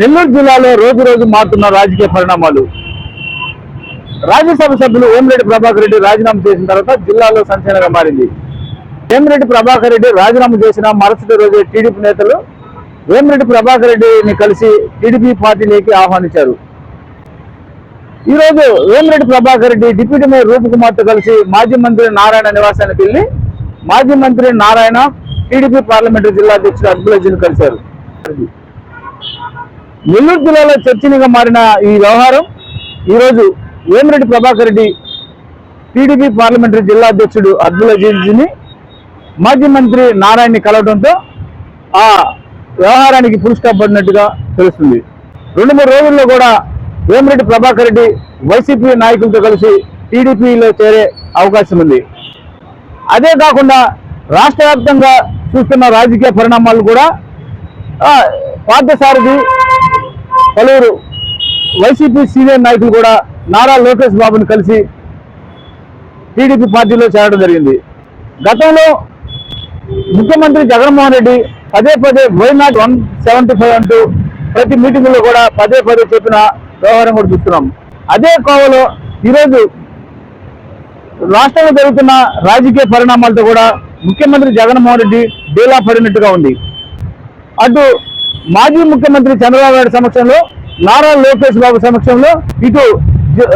నెల్లూరు జిల్లాలో రోజు రోజు మారుతున్న రాజకీయ పరిణామాలు. రాజ్యసభ సభ్యులు ఓంరెడ్డి ప్రభాకర్ రెడ్డి రాజీనామా చేసిన తర్వాత జిల్లాలో సంచలనంగా మారింది. వేమిరెడ్డి ప్రభాకర్ రెడ్డి రాజీనామా చేసిన మరుసటి రోజు టీడీపీ నేతలు వేమిరెడ్డి ప్రభాకర్ రెడ్డిని కలిసి టీడీపీ పార్టీలోకి ఆహ్వానించారు. ఈ రోజు వేమిరెడ్డి ప్రభాకర్ రెడ్డి డిప్యూటీ మేయర్ రూపకుమార్తో కలిసి మాజీ మంత్రి నారాయణ నివాసానికి వెళ్ళి మాజీ మంత్రి నారాయణ టీడీపీ పార్లమెంటరీ జిల్లా అధ్యక్షుడు అద్భుతజీని కలిశారు. నెల్లూరు జిల్లాలో చర్చనీయంగా మారిన ఈ వ్యవహారం ఈరోజు వేమిరెడ్డి ప్రభాకర్ రెడ్డి టీడీపీ పార్లమెంటరీ జిల్లా అధ్యక్షుడు అబ్దుల్ అజీజ్ని మాజీ మంత్రి నారాయణని కలవడంతో ఆ వ్యవహారానికి పురుష్కపడినట్టుగా తెలుస్తుంది. రెండు మూడు రోజుల్లో కూడా వేమిరెడ్డి ప్రభాకర్ రెడ్డి వైసీపీ నాయకులతో కలిసి టీడీపీలో చేరే అవకాశం ఉంది. అదే కాకుండా రాష్ట్ర వ్యాప్తంగా చూస్తున్న రాజకీయ పరిణామాలు కూడా పార్థసారథి పలువురు వైసీపీ సీనియర్ నాయకులు కూడా నారా లోకేష్ బాబుని కలిసి టీడీపీ పార్టీలో చేరడం జరిగింది. గతంలో ముఖ్యమంత్రి జగన్మోహన్ రెడ్డి పదే పదే why not one seventy five అంటూ ప్రతి మీటింగ్లో కూడా పదే పదే చెప్పిన వ్యవహారం కూడా చూస్తున్నాం. అదే కోవలో ఈరోజు రాష్ట్రంలో జరుగుతున్న రాజకీయ పరిణామాలతో కూడా ముఖ్యమంత్రి జగన్మోహన్ రెడ్డి డీలా పడినట్టుగా ఉంది. అటు మాజీ ముఖ్యమంత్రి చంద్రబాబు నాయుడు సమక్షంలో నారా లోకేష్ బాబు సమక్షంలో ఇటు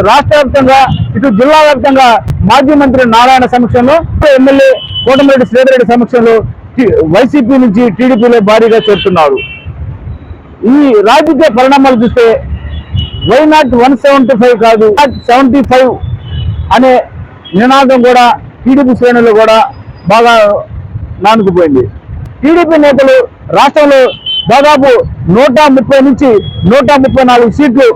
రాష్ట్ర వ్యాప్తంగా ఇటు జిల్లా వ్యాప్తంగా మాజీ మంత్రి నారాయణ సమక్షంలో ఎమ్మెల్యే కోటమిరెడ్డి శ్రీధరెడ్డి సమక్షంలో వైసీపీ నుంచి టీడీపీలో భారీగా చేరుతున్నారు. ఈ రాజకీయ పరిణామాలు చూస్తే why not one seventy five కాదు సెవెంటీ ఫైవ్ అనే నినాదం కూడా టీడీపీ శ్రేణులు కూడా బాగా నానుకుపోయింది. టీడీపీ నేతలు రాష్ట్రంలో దాదాపు నూట ముప్పై నుంచి నూట ముప్పై నాలుగు సీట్లు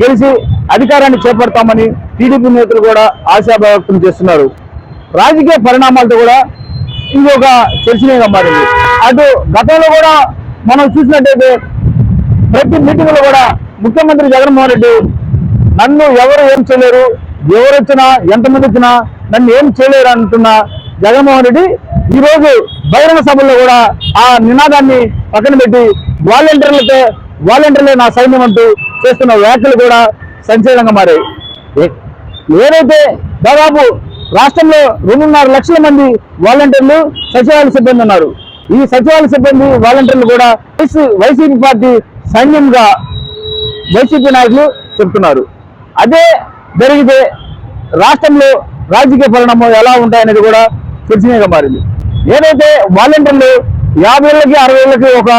గెలిచి అధికారాన్ని చేపడతామని టీడీపీ నేతలు కూడా ఆశాభావం వ్యక్తం చేస్తున్నారు. రాజకీయ పరిణామాలతో కూడా ఇది ఒక చర్చనీయంగా మారింది అటు గతంలో కూడా మనం చూసినట్టయితే ప్రతి మీటింగ్లో కూడా ముఖ్యమంత్రి జగన్మోహన్ రెడ్డి నన్ను ఎవరు ఏం చేయలేరు ఎవరు వచ్చినా ఎంతమంది వచ్చినా నన్ను ఏం చేయలేరు అంటున్న జగన్మోహన్ రెడ్డి ఈ రోజు బహిరంగ సభల్లో కూడా ఆ నినాదాన్ని పక్కన పెట్టి వాలంటీర్లతో వాలంటీర్లే నా సైన్యం అంటూ చేస్తున్న వ్యాఖ్యలు కూడా సంచలనంగా మారాయి. ఏదైతే దాదాపు రాష్ట్రంలో రెండున్నర లక్షల మంది వాలంటీర్లు సచివాలయ సిబ్బంది ఉన్నారు. ఈ సచివాలయ సిబ్బంది వాలంటీర్లు కూడా వైసీపీ పార్టీ సైన్యంగా వైసీపీ నాయకులు చెప్తున్నారు. అదే జరిగితే రాష్ట్రంలో రాజకీయ పరిణామం ఎలా ఉంటాయనేది కూడా చర్చనీయంగా మారింది. ఏదైతే వాలంటీర్లు యాభై ఏళ్ళకి అరవై ఏళ్ళకి ఒక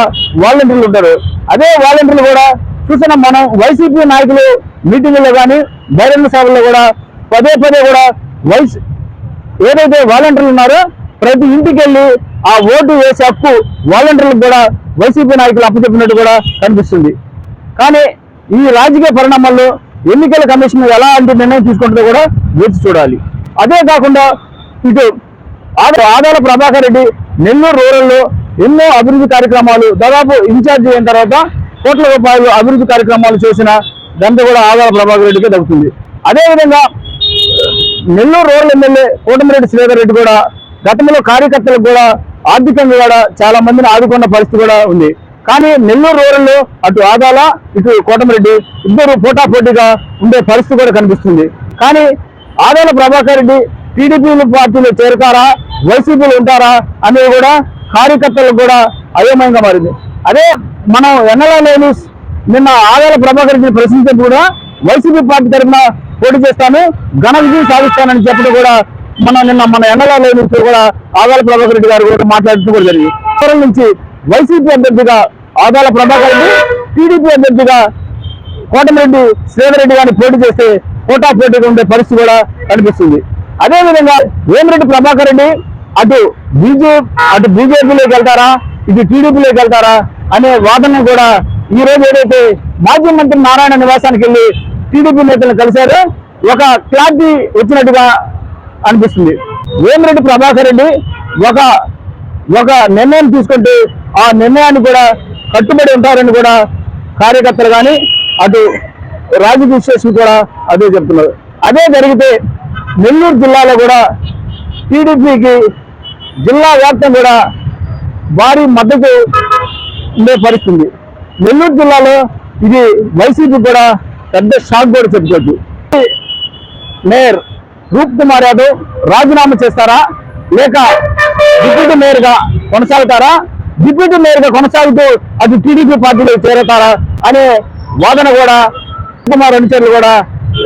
వాలంటీర్లు ఉంటారు అదే వాలంటీర్లు కూడా చూసిన మనం వైసీపీ నాయకులు మీటింగుల్లో కానీ బహిరంగ సభల్లో కూడా పదే పదే కూడా వైస్ ఏదైతే వాలంటీర్లు ఉన్నారో ప్రతి ఇంటికి వెళ్ళి ఆ ఓటు వేసే హక్కు వాలంటీర్లకు కూడా వైసీపీ నాయకులు అప్పచెప్పినట్టు కూడా కనిపిస్తుంది. కానీ ఈ రాజకీయ పరిణామాల్లో ఎన్నికల కమిషన్ ఎలాంటి నిర్ణయం తీసుకుంటుందో కూడా వేచి చూడాలి. అదే కాకుండా ఇటు ఆదాల ప్రభాకర్ రెడ్డి నెల్లూరు రూరల్లో ఎన్నో అభివృద్ధి కార్యక్రమాలు దాదాపు ఇన్ఛార్జ్ అయిన తర్వాత కోట్ల రూపాయలు అభివృద్ధి కార్యక్రమాలు చేసిన దంత కూడా ఆదాల ప్రభాకర్ రెడ్డికే దక్కుతుంది. అదేవిధంగా నెల్లూరు రూరల్ ఎమ్మెల్యే కోటమిరెడ్డి శ్రీధర్ రెడ్డి కూడా గతంలో కార్యకర్తలకు కూడా ఆర్థికంగా కూడా చాలా మందిని ఆదుకున్న పరిస్థితి కూడా ఉంది. కానీ నెల్లూరు రూరల్లో అటు ఆదాల ఇటు కోటమిరెడ్డి ఇద్దరు పోటాపోటీగా ఉండే పరిస్థితి కూడా కనిపిస్తుంది. కానీ ఆదాల ప్రభాకర్ రెడ్డి టీడీపీ పార్టీలో చేరుతారా? వైసీపీలో ఉంటారా? అనేది కూడా కార్యకర్తలకు కూడా అయోమయంగా మారింది. అదే మనం ఎన్నలా లేని నిన్న ఆదాయ ప్రభాకర్ ప్రశ్నించే కూడా వైసీపీ పార్టీ తరఫున పోటీ చేస్తాను ఘన విజయం సాధిస్తానని చెప్పడం కూడా మన నిన్న మన ఎండలో నుంచి కూడా ఆదాల ప్రభాకర్ రెడ్డి గారు కూడా మాట్లాడుతూ కూడా జరిగింది. నుంచి వైసీపీ అభ్యర్థిగా ఆదాల ప్రభాకర్ రెడ్డి టీడీపీ అభ్యర్థిగా కోటమిరెడ్డి శ్రీధర్ రెడ్డి గారిని పోటీ చేస్తే కోటా పోటీగా ఉండే పరిస్థితి కూడా కనిపిస్తుంది. అదేవిధంగా వేమిరెడ్డి ప్రభాకర్ రెడ్డి అటు బీజేపీ అటు బీజేపీలోకి వెళ్తారా? ఇటు టీడీపీలోకి వెళ్తారా? అనే వాదన కూడా ఈ రోజు ఏదైతే మాజీ మంత్రి నారాయణ నివాసానికి వెళ్ళి టీడీపీ నేతలను కలిశారో ఒక క్లారిటీ వచ్చినట్టుగా అనిపిస్తుంది. వేమిరెడ్డి ప్రభాకర్ రెడ్డి ఒక ఒక నిర్ణయం తీసుకుంటే ఆ నిర్ణయాన్ని కూడా కట్టుబడి ఉంటారని కూడా కార్యకర్తలు కానీ అటు రాజకీయ విశ్లేషకులు కూడా అదే చెప్తున్నారు. అదే జరిగితే నెల్లూరు జిల్లాలో కూడా టీడీపీకి జిల్లా వ్యాప్తం కూడా భారీ మద్దతు ఉండే పరిస్థితి. నెల్లూరు జిల్లాలో ఇది వైసీపీ కూడా పెద్ద షాక్ కూడా చెప్పుకోవచ్చు. మేయర్ రూప్ కుమార్ యాదవ్ రాజీనామా చేస్తారా? లేక డిప్యూటీ మేయర్గా కొనసాగుతారా? డిప్యూటీ మేయర్గా కొనసాగుతూ అది టీడీపీ పార్టీలో చేరతారా? అనే వాదన కూడా కుమార్ అనుచరులు కూడా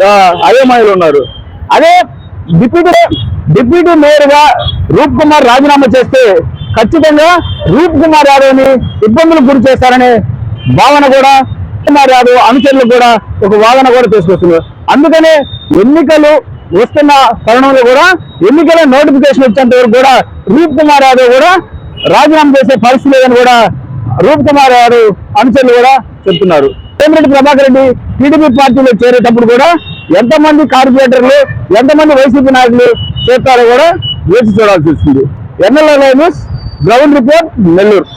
ఆ, అయోమయంలో ఉన్నారు. అదే డిప్యూటీ డిప్యూటీ మేయర్గా రూప్ కుమార్ రాజీనామా చేస్తే ఖచ్చితంగా రూప్ కుమార్ యాదవ్ని ఇబ్బందులకు గురి చేస్తారనే భావన కూడా కుమార్ యాదవ్ అనుచరులు కూడా ఒక వాదన కూడా తీసుకొస్తున్నారు. అందుకనే ఎన్నికలు వస్తున్న తరుణంలో కూడా ఎన్నికల నోటిఫికేషన్ వచ్చేంత వరకు కూడా రూప్ కుమార్ యాదవ్ కూడా రాజీనామా చేసే పరిస్థితి లేదని కూడా రూప్ కుమార్ యాదవ్ అనుచరులు కూడా చెప్తున్నారు. వేమిరెడ్డి ప్రభాకర్ రెడ్డి టీడీపీ పార్టీలో చేరేటప్పుడు కూడా ఎంతమంది కార్పొరేటర్లు ఎంతమంది వైసీపీ నాయకులు చేస్తారో కూడా వేచి చూడాల్సి వస్తుంది. MLA news ground report Nellore.